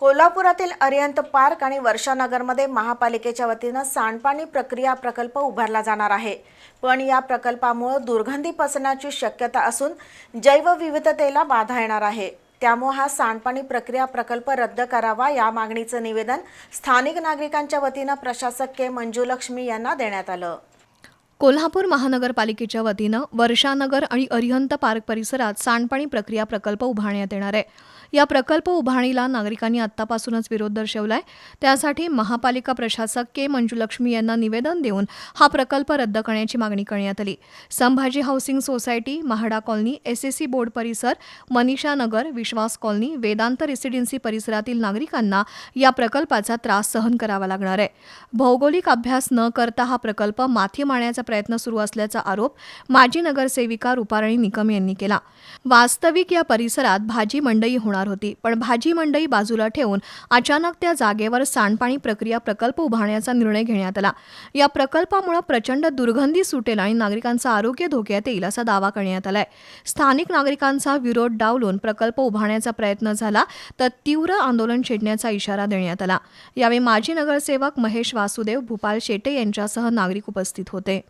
कोल्हापुरातील अरियंत पार्क आणि वर्षानगरमध्ये महापालिकेच्या वतीनं सांडपाणी प्रक्रिया प्रकल्प उभारला जाणार आहे. पण या प्रकल्पामुळे दुर्गंधी पसरण्याची शक्यता असून जैवविविधतेला बाधा येणार आहे. त्यामुळे हा सांडपाणी प्रक्रिया प्रकल्प रद्द करावा या मागणीचं निवेदन स्थानिक नागरिकांच्या वतीनं प्रशासक के. मंजुलक्ष्मी यांना देण्यात आलं. कोल्हापूर महानगरपालिकेच्या वतीनं वर्षानगर आणि अरिहंत पार्क परिसरात सांडपाणी प्रक्रिया प्रकल्प उभारण्यात येणार आहे. या प्रकल्प उभारणीला नागरिकांनी आत्तापासूनच विरोध दर्शवलाय. त्यासाठी महापालिका प्रशासक के मंजुलक्ष्मी यांना निवेदन देऊन हा प्रकल्प रद्द करण्याची मागणी करण्यात आली. Sambhaji housing society MHADA colony SSC board परिसर मनीषा नगर विश्वास कॉलनी वेदांत रेसिडेन्सी परिसरातील नागरिकांना या प्रकल्पाचा त्रास सहन करावा लागणार आहे. भौगोलिक अभ्यास न करता हा प्रकल्प माथी मारण्याचा प्रयत्न सुरू असल्याचा आरोप माजी नगरसेविका रुपाराणी निकम यांनी केला. वास्तविक या परिसरात भाजी मंडई होणार होती पण भाजी मंडई बाजूला ठेवून अचानक त्या जागेवर सांडपाणी प्रक्रिया प्रकल्प उभारण्याचा निर्णय घेण्यात आला. या प्रकल्पामुळे प्रचंड दुर्गंधी सुटेल आणि नागरिकांचं आरोग्य धोक्यात येईल असा दावा करण्यात आलाय. स्थानिक नागरिकांचा विरोध डावलून प्रकल्प उभारण्याचा प्रयत्न झाला तर तीव्र आंदोलन छेडण्याचा इशारा देण्यात आला. यावेळी माजी नगरसेवक महेश वासुदेव भूपाल शेटे यांच्यासह नागरिक उपस्थित होते.